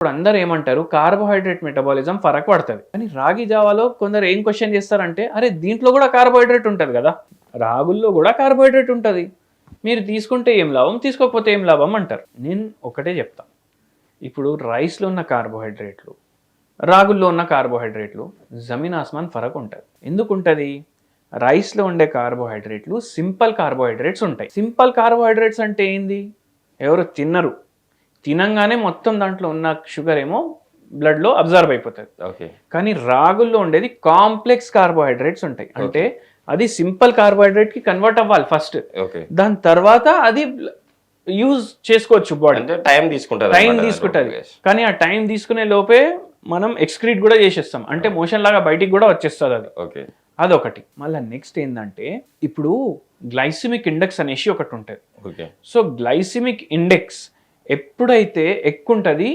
ఇప్పుడు అందరు ఏమంటారు? కార్బోహైడ్రేట్ మెటబాలిజం ఫరక్ పడుతుంది. కానీ రాగి జావాలో కొందరు ఏం క్వశ్చన్ చేస్తారంటే అరే దీంట్లో కూడా కార్బోహైడ్రేట్ ఉంటుంది కదా. రాగుల్లో కూడా కార్బోహైడ్రేట్ ఉంటుంది. మీరు తీసుకుంటే ఏం లాభం? తీసుకోకపోతే ఏం లాభం అంటారు. నేను ఒకటే చెప్తా. ఇప్పుడు రైస్లో ఉన్న కార్బోహైడ్రేట్లు రాగుల్లో ఉన్న కార్బోహైడ్రేట్లు జమీన్ ఆస్మాన్ ఫరక్ ఉంటుంది. ఎందుకు ఉంటుంది? రైస్లో ఉండే కార్బోహైడ్రేట్లు సింపుల్ కార్బోహైడ్రేట్స్ ఉంటాయి. సింపుల్ కార్బోహైడ్రేట్స్ అంటే ఏంది? ఎవరు తిన్నరు తినంగానే మొత్తం దాంట్లో ఉన్న షుగర్ ఏమో బ్లడ్లో అబ్జర్వ్ అయిపోతుంది. ఓకే. కానీ రాగుల్లో ఉండేది కాంప్లెక్స్ కార్బోహైడ్రేట్స్ ఉంటాయి. అంటే అది సింపుల్ కార్బోహైడ్రేట్కి కన్వర్ట్ అవ్వాలి ఫస్ట్ ఓకే. దాని తర్వాత అది యూజ్ చేసుకోవచ్చు బాడీ టైం తీసుకుంటారు టైం. తీసుకుంటుంది. కానీ ఆ టైం తీసుకునే లోపే మనం ఎక్స్క్రీట్ కూడా చేసేస్తాం. అంటే మోషన్ లాగా బయటికి కూడా వచ్చేస్తుంది అది. ఓకే. అదొకటి. మళ్ళీ నెక్స్ట్ ఏంటంటే ఇప్పుడు గ్లైసిమిక్ ఇండెక్స్ అనేసి ఒకటి ఉంటుంది. ఓకే. సో గ్లైసిమిక్ ఇండెక్స్ ఎప్పుడైతే ఎక్కువ ఉంటుంది